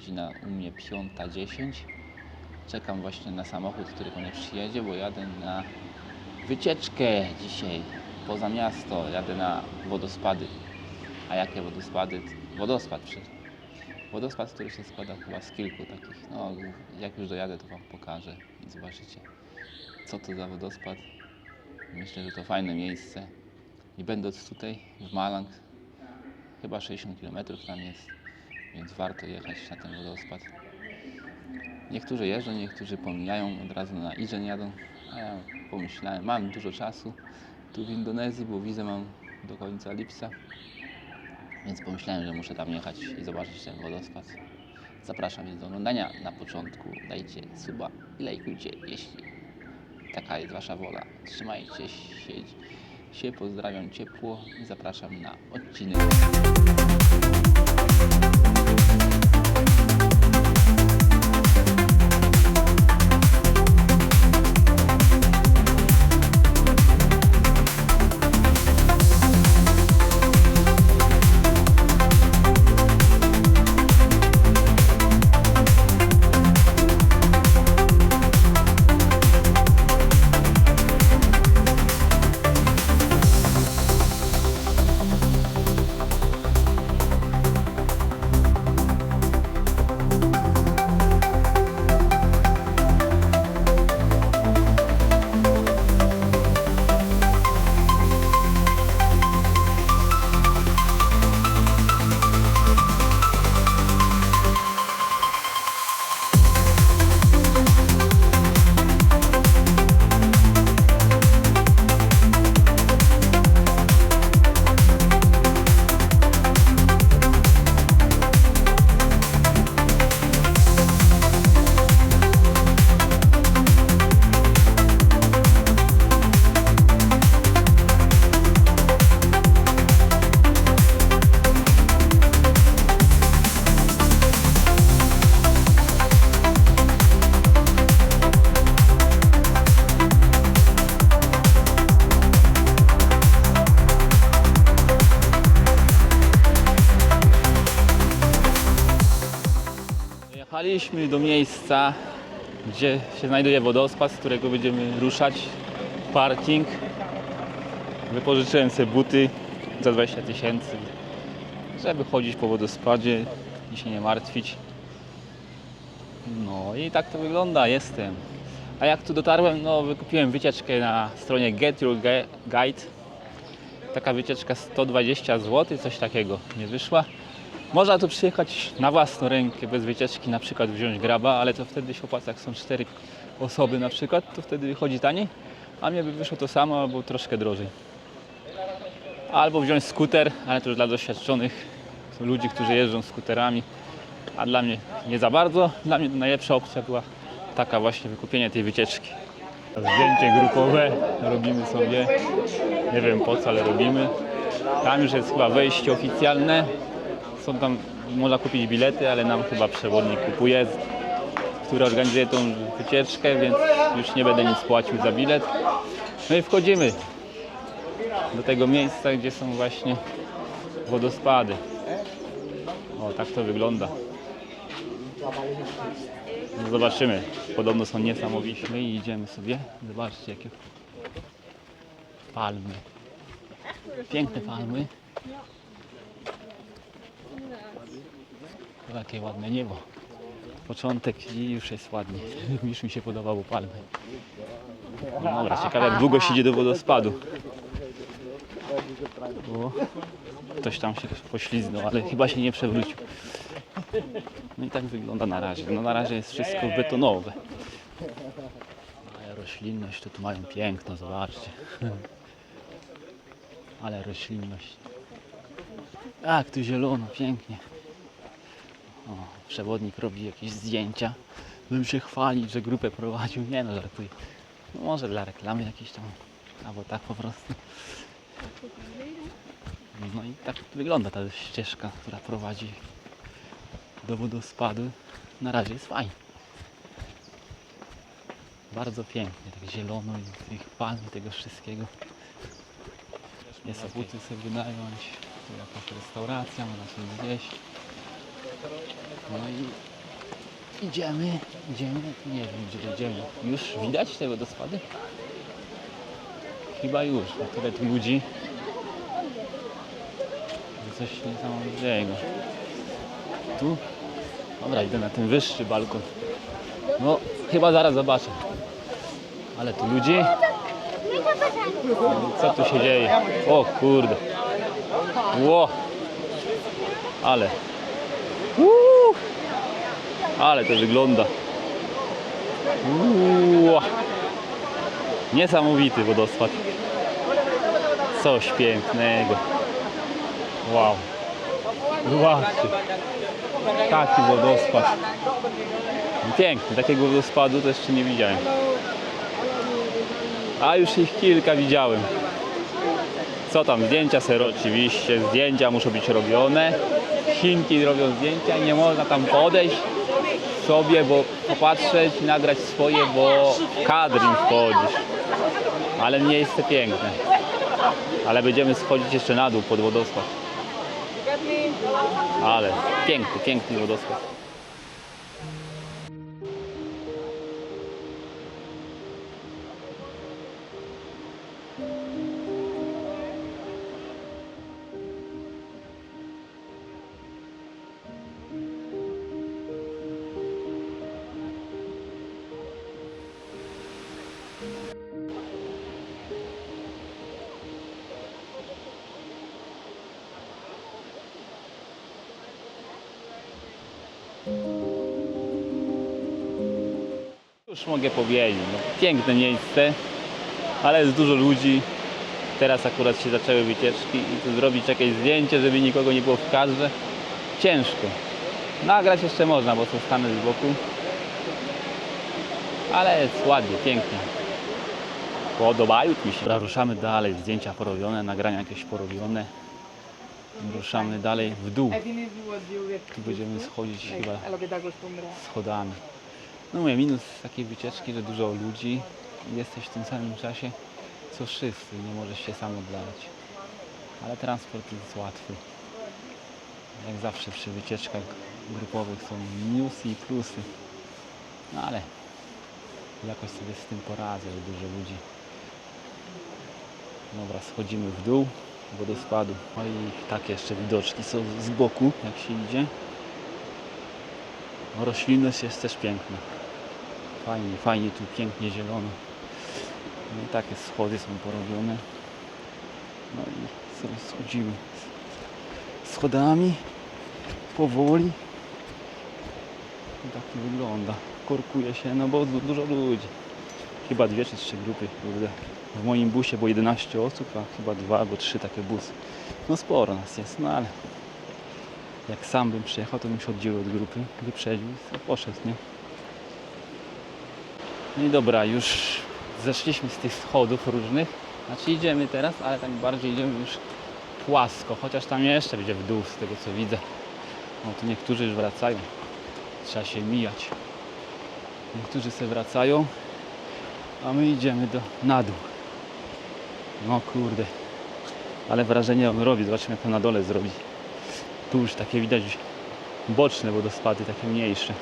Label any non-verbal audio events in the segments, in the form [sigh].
godzina u mnie 5.10. Czekam właśnie na samochód, który po mnie przyjedzie, bo jadę na wycieczkę dzisiaj poza miasto. Jadę na wodospady. A jakie wodospady? Wodospad przy... Wodospad, który się składa chyba z kilku takich. No, jak już dojadę, to Wam pokażę i zobaczycie, co to za wodospad. Myślę, że to fajne miejsce. I będąc tutaj w Malang, chyba 60 km tam jest, więc warto jechać na ten wodospad. Niektórzy jeżdżą, niektórzy pomijają, od razu na Iżen jadą, a ja pomyślałem, mam dużo czasu tu w Indonezji, bo wizę mam do końca lipca, więc pomyślałem, że muszę tam jechać i zobaczyć ten wodospad. Zapraszam więc do oglądania. Na początku dajcie suba i lajkujcie, jeśli taka jest Wasza wola. Trzymajcie się, się pozdrawiam ciepło i zapraszam na odcinek. Jechaliśmy do miejsca, gdzie się znajduje wodospad, z którego będziemy ruszać. Parking. Wypożyczyłem sobie buty za 20 tysięcy, żeby chodzić po wodospadzie i się nie martwić. No i tak to wygląda, jestem. A jak tu dotarłem, no wykupiłem wycieczkę na stronie Get Your Gu- Guide. Taka wycieczka 120 zł, coś takiego nie wyszła. Można tu przyjechać na własną rękę, bez wycieczki, na przykład wziąć graba, ale to wtedy się opłaca, jak są cztery osoby na przykład, to wtedy wychodzi taniej, a mnie by wyszło to samo albo troszkę drożej. Albo wziąć skuter, ale to już dla doświadczonych ludzi, którzy jeżdżą skuterami, a dla mnie nie za bardzo. Dla mnie najlepsza opcja była taka właśnie wykupienie tej wycieczki. Zdjęcie grupowe robimy sobie, nie wiem po co, ale robimy. Tam już jest chyba wejście oficjalne, są tam, można kupić bilety, ale nam chyba przewodnik kupuje, który organizuje tą wycieczkę, więc już nie będę nic płacił za bilet. No i wchodzimy do tego miejsca, gdzie są właśnie wodospady. O, tak to wygląda. No zobaczymy. Podobno są niesamowici. My idziemy sobie. Zobaczcie, jakie palmy. Piękne palmy. Jakie ładne niebo. Początek i już jest ładnie. [laughs] Już mi się podobało palmy. No dobra, ciekawe jak długo się idzie do wodospadu. Ktoś tam się pośliznął, ale chyba się nie przewrócił. No i tak wygląda na razie. No na razie jest wszystko betonowe. Ale roślinność to tu mają piękno, zobaczcie. [laughs] Ale roślinność. Tak, tu zielono, pięknie. O, przewodnik robi jakieś zdjęcia, żeby się chwalić, że grupę prowadził. Nie no, żartuję. No, może dla reklamy jakiejś tam, albo tak po prostu. No i tak wygląda ta ścieżka, która prowadzi do wodospadu. Na razie jest fajnie. Bardzo pięknie, tak zielono i tych palm, i tego wszystkiego. Jest buty sobie wynająć. Tu jakaś restauracja, można coś zjeść. No i idziemy, idziemy, nie wiem gdzie idziemy. Już widać te wodospady? Chyba już, bo tyle tu ludzi. Coś niesamowitego. Tu? Dobra, idę na ten wyższy balkon. No, chyba zaraz zobaczę. Ale tu ludzi. Co tu się dzieje? O kurde. Ło. Ale. Uuu. Ale to wygląda. Uuu. Niesamowity wodospad. Coś pięknego. Wow. Zobaczcie. Taki wodospad. Piękny. Takiego wodospadu to jeszcze nie widziałem. A już ich kilka widziałem. Co tam, zdjęcia ser oczywiście, zdjęcia muszą być robione. Chinki robią zdjęcia, nie można tam podejść sobie, bo popatrzeć, nagrać swoje, bo kadr im wchodzisz. Ale miejsce piękne. Ale będziemy schodzić jeszcze na dół pod wodospad. Ale piękny, piękny wodospad. Już mogę powiedzieć, no, piękne miejsce, ale jest dużo ludzi. Teraz akurat się zaczęły wycieczki i tu zrobić jakieś zdjęcie, żeby nikogo nie było w kadrze. Ciężko. Nagrać jeszcze można, bo są stany z boku. Ale jest ładnie, pięknie. Podobają mi się. Ruszamy dalej. Zdjęcia porobione, nagrania jakieś porobione. Ruszamy dalej w dół. Tu będziemy schodzić chyba schodami. No mówię, minus takiej wycieczki, że dużo ludzi. Jesteś w tym samym czasie, co wszyscy. Nie możesz się sam odlać. Ale transport jest łatwy. Jak zawsze przy wycieczkach grupowych są minusy i plusy. No ale jakoś sobie z tym poradzę, że dużo ludzi. Dobra, schodzimy w dół wodospadu. No i takie jeszcze widoczki są z boku, jak się idzie. No, roślinność jest też piękna. Fajnie, fajnie tu pięknie zielono. No i takie schody są porobione. No i sobie schodzimy schodami powoli. I tak to wygląda. Korkuje się, no bo du- dużo ludzi. Chyba dwie czy trzy grupy. Kurde. W moim busie było 11 osób, a chyba dwa albo trzy takie busy. No sporo nas jest, no ale jak sam bym przyjechał, to bym się oddzielił od grupy, wyprzedził i poszedł, nie? No i dobra, już zeszliśmy z tych schodów różnych. Znaczy idziemy teraz, ale tak bardziej idziemy już płasko, chociaż tam jeszcze będzie w dół z tego co widzę. No tu niektórzy już wracają. Trzeba się mijać. Niektórzy sobie wracają, a my idziemy do, na dół. No kurde. Ale wrażenie on robi, zobaczmy jak to na dole zrobi. Tu już takie widać boczne wodospady, takie mniejsze.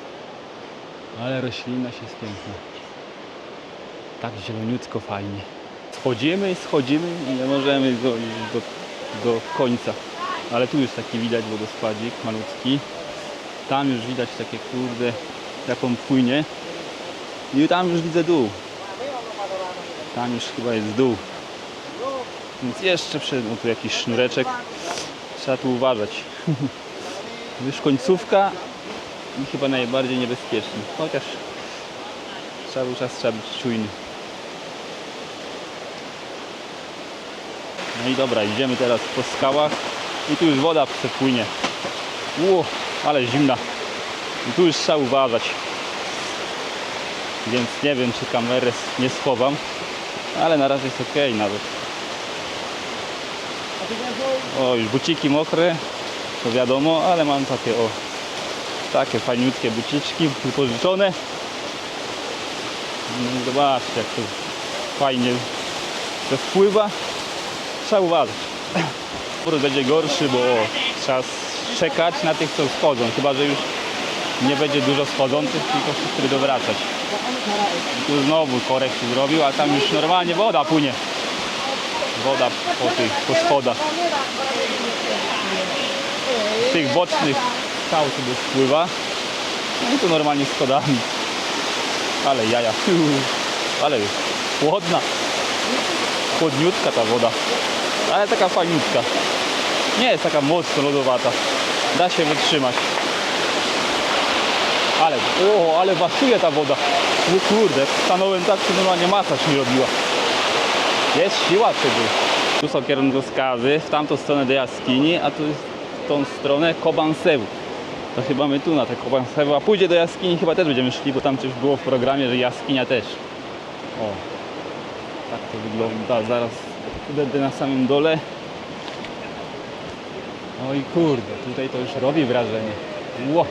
Ale roślinność jest piękna. Tak zieloniutko, fajnie. Schodzimy, schodzimy i nie możemy dojść do, do końca. Ale tu już taki widać wodospadzik malutki. Tam już widać takie kurde, jak on płynie. I tam już widzę dół. Tam już chyba jest dół. Więc jeszcze no tu jakiś sznureczek. Trzeba tu uważać. [laughs] Już końcówka i chyba najbardziej niebezpieczny. Chociaż cały czas trzeba być czujny. No i dobra, idziemy teraz po skałach i tu już woda przepłynie. Ło, ale zimna. I tu już trzeba uważać. Więc nie wiem, czy kamerę nie schowam, ale na razie jest ok nawet. O, już buciki mokre, to wiadomo, ale mam takie o, takie fajniutkie buciczki wypożyczone. No zobaczcie, jak to fajnie to wpływa. Trzeba uważać. Powrót będzie gorszy, bo trzeba czekać na tych, co schodzą. Chyba, że już nie będzie dużo schodzących, tylko wszyscy będą wracać. Tu znowu korek się zrobił, a tam już normalnie woda płynie. Woda po tych, po schodach. Z tych bocznych skał sobie spływa. No i tu normalnie schodami. Ale jaja. Ale chłodna. Chłodniutka ta woda. Ale taka fajniutka. Nie jest taka mocno lodowata. Da się wytrzymać. Ale, o, ale wasuje ta woda. O kurde, stanąłem tak, że normalnie masaż mi robiła. Jest siła wtedy. Tu są kierunkowskazy, w tamtą stronę do jaskini, a tu jest w tą stronę Kobansewu. To chyba my tu na te Kobansewu, a pójdzie do jaskini chyba też będziemy szli, bo tam coś było w programie, że jaskinia też. O, tak to wygląda. Zaraz będę na samym dole. Oj kurde, tutaj to już robi wrażenie. Ło.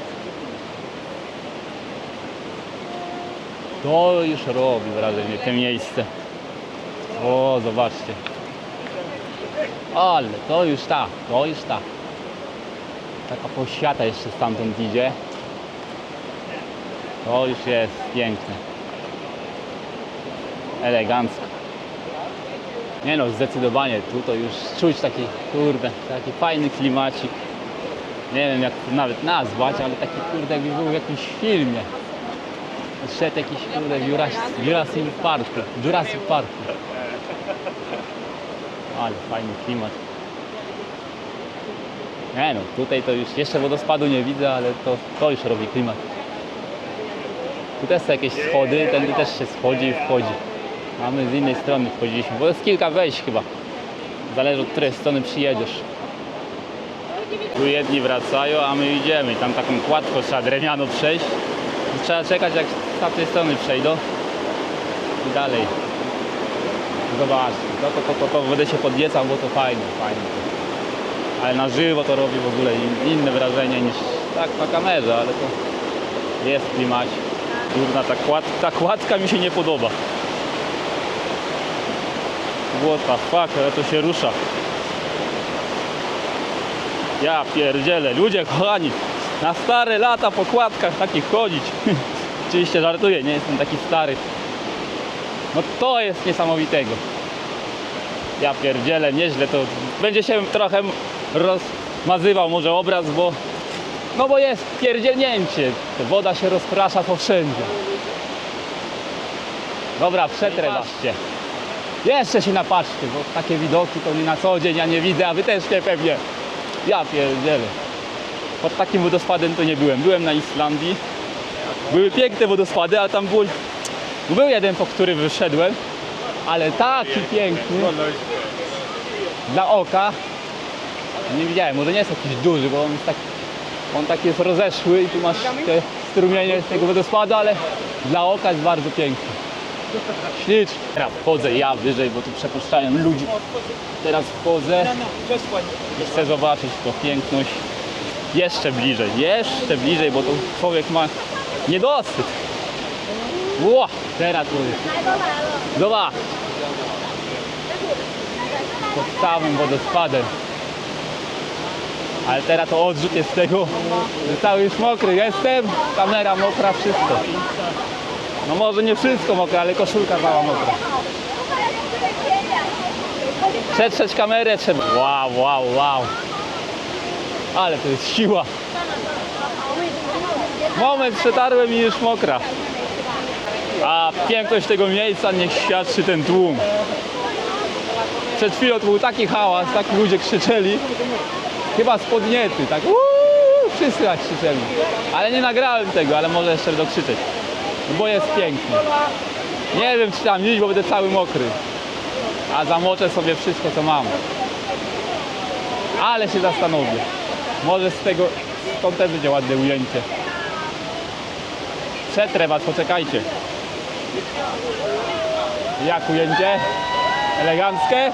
To już robi wrażenie, te miejsce. O, zobaczcie. Ale to już ta, to już ta. Taka posiata jeszcze stamtąd idzie. To już jest piękne. Elegancko. Nie no, zdecydowanie tu to już czuć taki, kurde, taki fajny klimacik. Nie wiem jak to nawet nazwać, ale taki kurde jakby był w jakimś filmie. Szedł jakiś kurde w Jurassic, Jurassic Parku, Jurassic Parku. Ale fajny klimat. Nie no, tutaj to już jeszcze wodospadu nie widzę, ale to, to już robi klimat. Tu też są jakieś schody, tędy też się schodzi i wchodzi. A my z innej strony wchodziliśmy, bo jest kilka wejść chyba. Zależy od której strony przyjedziesz. Tu jedni wracają, a my idziemy. Tam taką kładką trzeba drewnianą przejść. Trzeba czekać jak z tamtej strony przejdą. I dalej. Zobaczcie, to, to, to, to, to będę się podniecał, bo to fajne, fajne. Ale na żywo to robi w ogóle in- inne wrażenie niż tak na kamerze, ale to jest klimat. Kurna, ta, kład, ta kładka mi się nie podoba. What fuck, ale to się rusza. Ja pierdzielę, ludzie kochani, na stare lata po kładkach takich chodzić. [laughs] Oczywiście żartuję, nie jestem taki stary. No to jest niesamowitego. Ja pierdzielę, nieźle to. Będzie się trochę rozmazywał może obraz, bo no bo jest pierdzielnięcie. Woda się rozprasza po wszędzie. Dobra, przetrę was cię. Jeszcze się napatrzcie, bo takie widoki to nie na co dzień ja nie widzę, a wy też nie pewnie. Ja pierdzielę. Pod takim wodospadem to nie byłem. Byłem na Islandii. Były piękne wodospady, a tam było... Był jeden, po który wyszedłem, ale taki piękny dla oka. Nie widziałem, może nie jest jakiś duży, bo on jest taki, on taki jest rozeszły i tu masz te strumienie tego wodospadu, ale dla oka jest bardzo piękny. Ślicznie. Teraz wchodzę ja wyżej, bo tu przepuszczają ludzi. Teraz wchodzę i chcę zobaczyć tą piękność jeszcze bliżej, jeszcze bliżej, bo tu człowiek ma niedosyt. Ło, teraz jest. Zobacz. Pod samym wodospadem. Ale teraz to odrzut jest z tego, cały już mokry jestem, kamera mokra, wszystko. No może nie wszystko mokre, ale koszulka cała mokra. Przetrzeć kamerę trzeba. Wow, wow, wow. Ale to jest siła. Moment przetarłem i już mokra. A piękność tego miejsca niech świadczy ten tłum. Przed chwilą to był taki hałas, tak ludzie krzyczeli. Chyba spodniety, tak uuu, wszyscy tak krzyczeli. Ale nie nagrałem tego, ale może jeszcze będę krzyczeć. Bo jest pięknie. Nie wiem czy tam iść, bo będę cały mokry. A zamoczę sobie wszystko co mam. Ale się zastanowię. Może z tego stąd też będzie ładne ujęcie. Przetrę was, poczekajcie. Jak ujęcie? Eleganckie?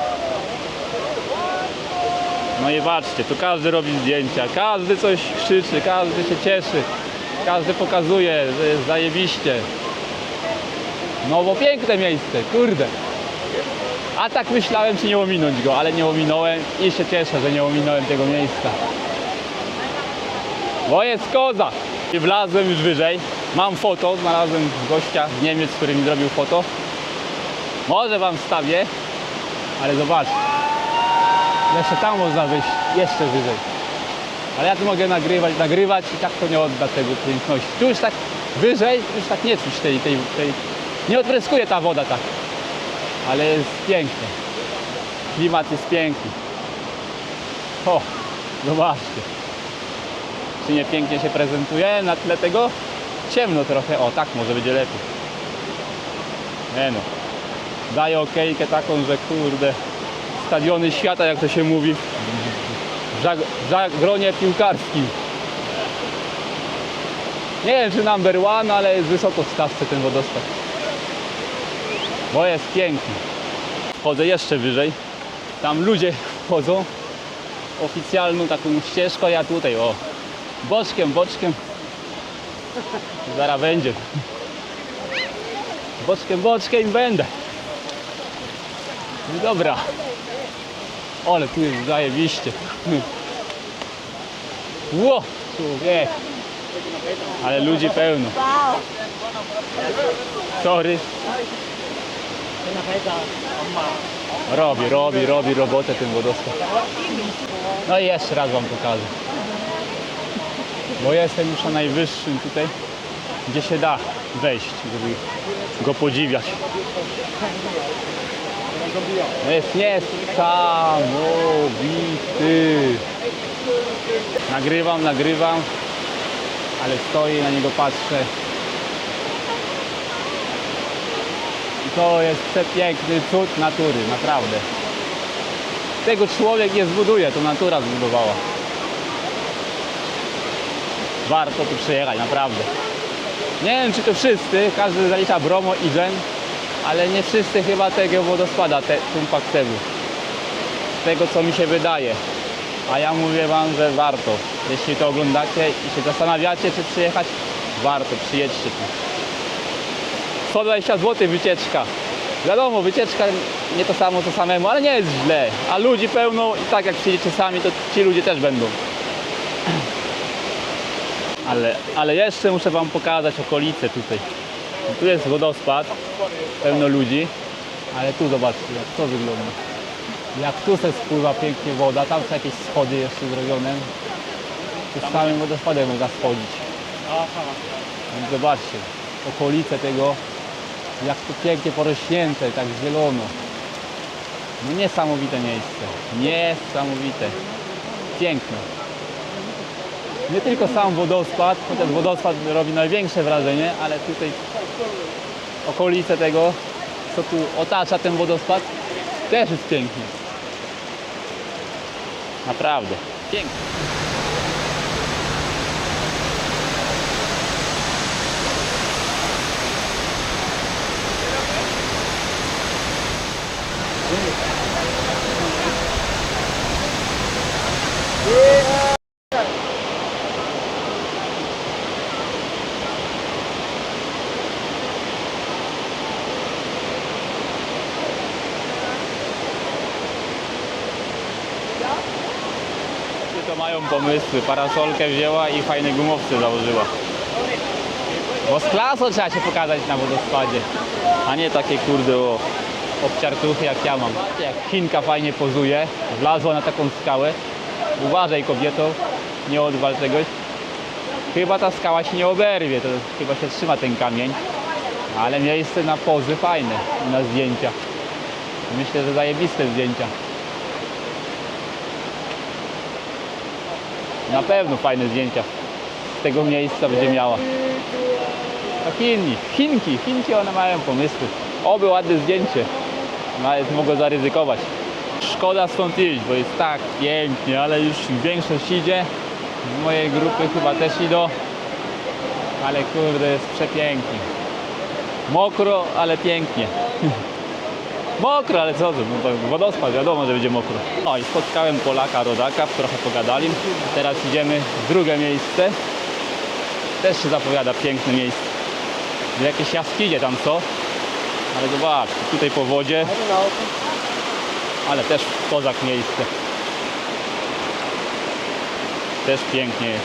No i patrzcie, tu każdy robi zdjęcia, każdy coś krzyczy, każdy się cieszy, każdy pokazuje, że jest zajebiście. No bo piękne miejsce, kurde. A tak myślałem, czy nie ominąć go, ale nie ominąłem i się cieszę, że nie ominąłem tego miejsca. Bo jest koza. I wlazłem już wyżej. Mam foto, znalazłem gościa z Niemiec, który mi zrobił foto. Może wam wstawię, ale zobacz. Jeszcze tam można wyjść, jeszcze wyżej. Ale ja tu mogę nagrywać, nagrywać i tak to nie odda tego piękności. Tu już tak wyżej, już tak nie czuć tej, tej, tej... Nie odpryskuje ta woda tak. Ale jest piękne. Klimat jest piękny. O, zobaczcie. Czy nie pięknie się prezentuje na tle tego? Ciemno trochę. O, tak może będzie lepiej. Nie no. Daję okejkę taką, że kurde. Stadiony świata, jak to się mówi. W zagronie piłkarskim. Nie wiem, czy number one, ale jest wysoko w stawce ten wodospad. Bo jest piękny. Chodzę jeszcze wyżej. Tam ludzie chodzą oficjalną taką ścieżką, ja tutaj o boczkiem, boczkiem. Zaraz będzie. Boczkiem, boczkiem będę. No dobra. Ale tu jest zajebiście. Ło, człowiek. Ale ludzi pełno. Sorry. Robi, robi, robi robotę ten wodospad. No i jeszcze raz Wam pokażę. Bo jestem już na najwyższym tutaj, gdzie się da wejść, żeby go podziwiać. No Jest niesamowity. Nagrywam, nagrywam, ale stoję na niego patrzę. I to jest przepiękny cud natury, naprawdę. Tego człowiek nie zbuduje, to natura zbudowała. Warto tu przyjechać, naprawdę. Nie wiem czy to wszyscy, każdy zalicza Bromo i Dżen, ale nie wszyscy chyba tego wodospada, te, Tumpaktewu. Z tego co mi się wydaje. A ja mówię wam, że warto. Jeśli to oglądacie i się zastanawiacie czy przyjechać, warto, przyjedźcie tu. 120 zł wycieczka. Wiadomo, wycieczka nie to samo co samemu, ale nie jest źle. A ludzi pełno i tak jak przyjedziecie sami, to ci ludzie też będą. Ale, ale jeszcze muszę wam pokazać okolice tutaj. Tu jest wodospad, pełno ludzi, ale tu zobaczcie jak to wygląda. Jak tu se spływa pięknie woda, tam są jakieś schody jeszcze zrobione. Tu z samym wodospadem można schodzić. Więc zobaczcie, okolice tego, jak to pięknie porośnięte, tak zielono. No niesamowite miejsce, niesamowite, piękne. Nie tylko sam wodospad, chociaż wodospad robi największe wrażenie, ale tutaj okolice tego, co tu otacza ten wodospad, też jest pięknie. Naprawdę, pięknie. to mają pomysły. Parasolkę wzięła i fajne gumowce założyła. Bo z klasą trzeba się pokazać na wodospadzie, a nie takie kurde o obciartuchy jak ja mam. Jak Chinka fajnie pozuje, wlazła na taką skałę. Uważaj kobieto, nie odwal czegoś. Chyba ta skała się nie oberwie, to chyba się trzyma ten kamień. Ale miejsce na pozy fajne na zdjęcia. Myślę, że zajebiste zdjęcia. Na pewno fajne zdjęcia z tego miejsca będzie miała. To Chini, Chinki, Chinki one mają pomysły. Oby ładne zdjęcie. Nawet mogę zaryzykować. Szkoda stąd iść, bo jest tak pięknie, ale już większość idzie. Z mojej grupy chyba też idą. Ale kurde, jest przepięknie. Mokro, ale pięknie. [laughs] Mokro, ale co? No to wodospad, wiadomo, że będzie mokro. No i spotkałem Polaka, rodaka, trochę pogadali. Teraz idziemy w drugie miejsce. Też się zapowiada piękne miejsce. Jakieś jaskinie tam są. Ale zobacz, tutaj po wodzie ale też kozak miejsce. Też pięknie jest.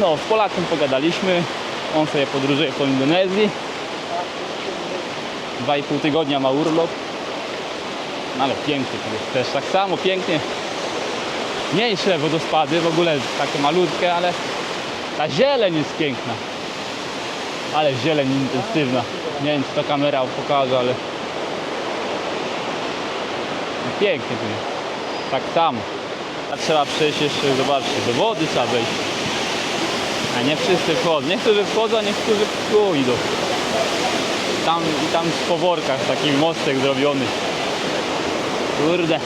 No, z Polakiem pogadaliśmy. On sobie podróżuje po Indonezji. Dwa i pół tygodnia ma urlop. No, ale pięknie to jest też. Tak samo pięknie. Mniejsze wodospady, w ogóle takie malutkie, ale ta zieleń jest piękna. Ale zieleń intensywna. Nie wiem, czy to kamera pokaże, ale pięknie tu jest. Tak samo. A trzeba przejść jeszcze, zobaczcie, do wody trzeba wejść. A nie wszyscy wchodzą. Niektórzy wchodzą, niektórzy tu idą. Tam i tam w poworkach taki mostek zrobiony. Kurde.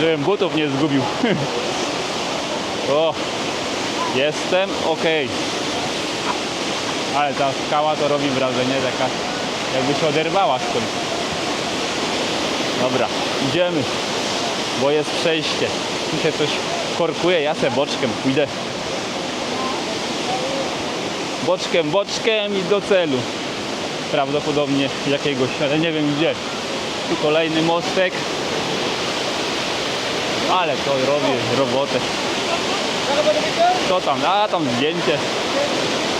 Żebym butów nie zgubił. [laughs] o, jestem ok. Ale ta skała to robi wrażenie taka jakby się oderwała skąd. Dobra, idziemy, bo jest przejście. Tu się coś korkuje, ja se boczkiem pójdę. Boczkiem, boczkiem i do celu. Prawdopodobnie jakiegoś, ale nie wiem gdzie. Tu kolejny mostek. Ale to robię robotę. Co tam? A tam zdjęcie.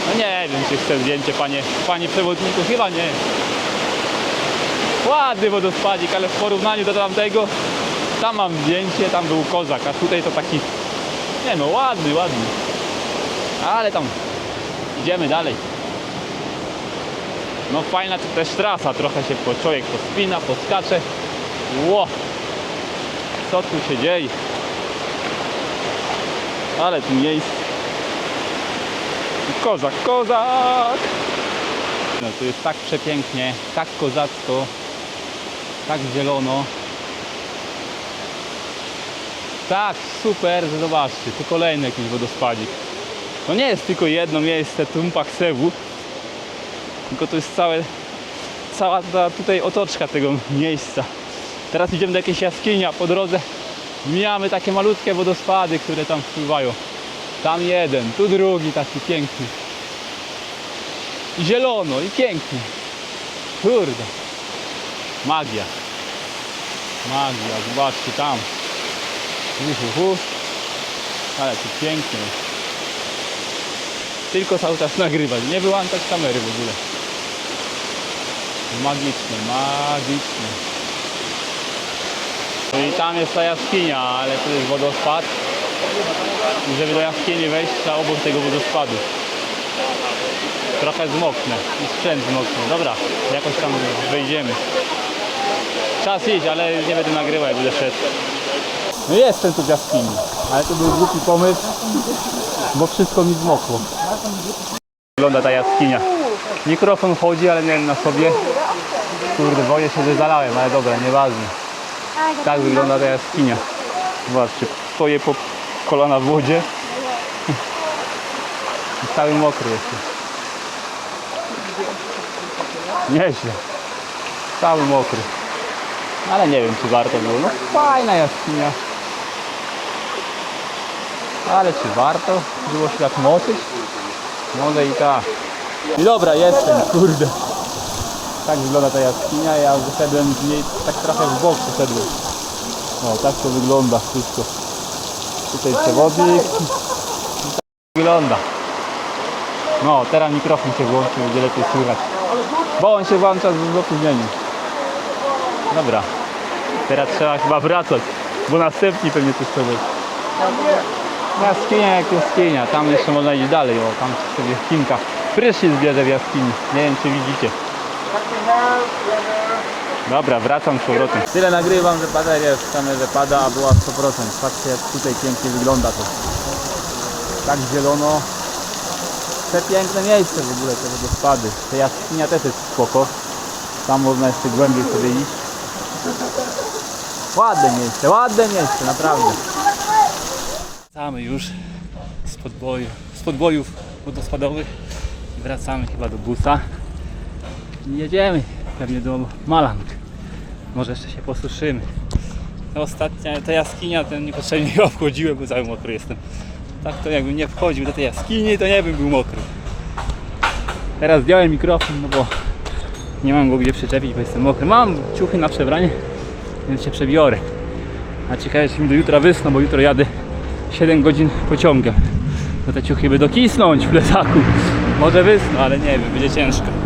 No nie wiem czy chcę zdjęcie panie, panie przewodniku, chyba nie. Ładny wodospadzik, ale w porównaniu do tamtego tam mam zdjęcie, tam był kozak, a tutaj to taki nie no ładny, ładny. Ale tam idziemy dalej. No fajna to też trasa, trochę się po- człowiek pospina, poskacze. Ło! Co tu się dzieje? Ale tu miejsce. Kozak, kozak! No tu jest tak przepięknie, tak kozacko, tak zielono. Tak, super, że zobaczcie, tu kolejny jakiś wodospadzik. To nie jest tylko jedno miejsce, Tumpak Sewu, tylko to jest całe, cała ta tutaj otoczka tego miejsca. Teraz idziemy do jakiejś jaskini, a po drodze mijamy takie malutkie wodospady, które tam wpływają. Tam jeden, tu drugi taki piękny. I zielono, i pięknie. Kurde. Magia. Magia, zobaczcie tam. Uhu, hu. Ale tu pięknie. Tylko cały czas nagrywać, nie wyłączać kamery w ogóle. Magicznie, magicznie. No i tam jest ta jaskinia, ale to jest wodospad. I żeby do jaskini wejść, trzeba obok tego wodospadu. Trochę zmoknę i sprzęt zmoknę. Dobra, jakoś tam wejdziemy. Czas iść, ale nie będę nagrywał, jak będę szedł. No jestem tu w jaskini, ale to był głupi pomysł, bo wszystko mi zmokło. Wygląda ta jaskinia. Mikrofon chodzi, ale miałem na sobie. Kurde, boję się, że zalałem, ale dobra, nieważne. Tak wygląda ta jaskinia. Zobaczcie, stoję po kolana w wodzie. I [laughs] cały mokry jestem. Nieźle. Cały mokry. Ale nie wiem, czy warto było. No fajna jaskinia. Ale czy warto było się tak moczyć? Może i tak. I dobra, jestem, kurde. Tak wygląda ta jaskinia, ja wyszedłem z niej tak trochę w bok poszedłem. O, tak to wygląda wszystko. Tutaj przewodnik. Tak wygląda. No, teraz mikrofon się włączył, będzie lepiej słychać. Bo on się włącza z opóźnieniem. Dobra. Teraz trzeba chyba wracać, bo następni pewnie chcą być. Jaskinia jak jaskinia, tam jeszcze można iść dalej, o tam sobie Chinka prysznic bierze w jaskini, nie wiem czy widzicie. Dobra, wracam z powrotem. Tyle nagrywam, że bateria już w kamerze pada, a była 100%. Patrzcie jak tutaj pięknie wygląda to. Tak zielono. Przepiękne miejsce w ogóle te wodospady. Ta jaskinia też jest spoko. Tam można jeszcze głębiej sobie iść. Ładne miejsce, ładne miejsce, naprawdę. Wracamy już z podboju, z podbojów wodospadowych i wracamy chyba do busa. Jedziemy pewnie do Malang. Może jeszcze się posuszymy. Ta ostatnia, ta jaskinia, ten niepotrzebnie ją obchodziłem, bo cały mokry jestem. Tak to jakbym nie wchodził do tej jaskini, to nie bym był mokry. Teraz zdjąłem mikrofon, no bo Nie mam go gdzie przyczepić, bo jestem mokry. Mam ciuchy na przebranie, więc się przebiorę. A ciekawe, czy mi do jutra wysną, bo jutro jadę 7 godzin pociągiem. To te ciuchy by dokisnąć w plecaku. Może wysną, ale nie wiem, będzie ciężko.